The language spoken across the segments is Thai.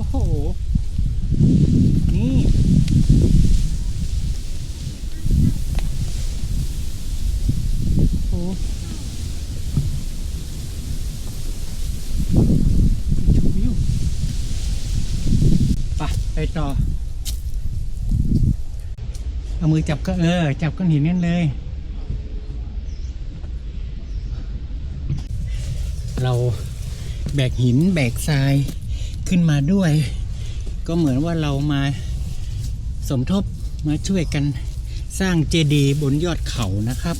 อ้โห นี่โอ้ชมวิวไปไปต่อ เอามือจับก็เออ จับก้อนหินนั่นเลย เราแบกหินแบกทราย ขึ้นมาด้วย ก็เหมือนว่าเรามาสมทบมาช่วยกันสร้างเจดีย์บนยอดเขานะครับ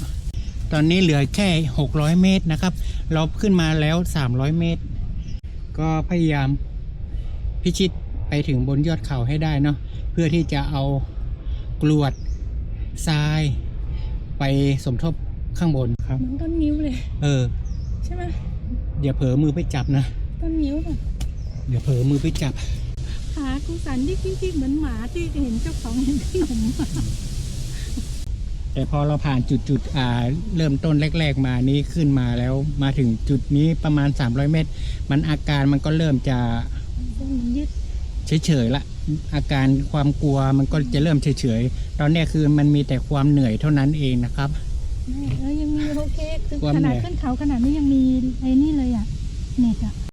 ตอนนี้เหลือแค่ 600 เมตรนะครับ เราขึ้นมาแล้ว 300 เมตร ก็พยายามพิชิตไปถึงบนยอดเขาให้ได้เนาะเพื่อที่จะเอากรวดทราย ไปสมทบข้างบนครับ เหมือนต้นนิ้วเลย เออ ใช่ไหมเดี๋ยวเผลอมือไปจับนะต้นนิ้วป่ะ เดี๋ยวเผลอมือไปจับ ขากูสันที่ที่เหมือนหมาที่เห็นเจ้าของเห็นขนมอะแต่พอเราผ่านจุดจุดๆอ่า เริ่มต้นแรก ๆ มานี้ขึ้นมาแล้ว มาถึงจุดนี้ประมาณ 300 เมตร มันอาการมันก็เริ่มจะมันยึดเฉยๆละ อาการความกลัวมันก็จะเริ่มเฉยๆ ตอนเนี้ยคือมันมีแต่ความเหนื่อยเท่านั้นเองนะครับเออยังมีโอเคคือความขเหนื่นาดอยขึ้นเขาขนาดนี้ยังมีไอ้นี่เลยอะเน็ตอะ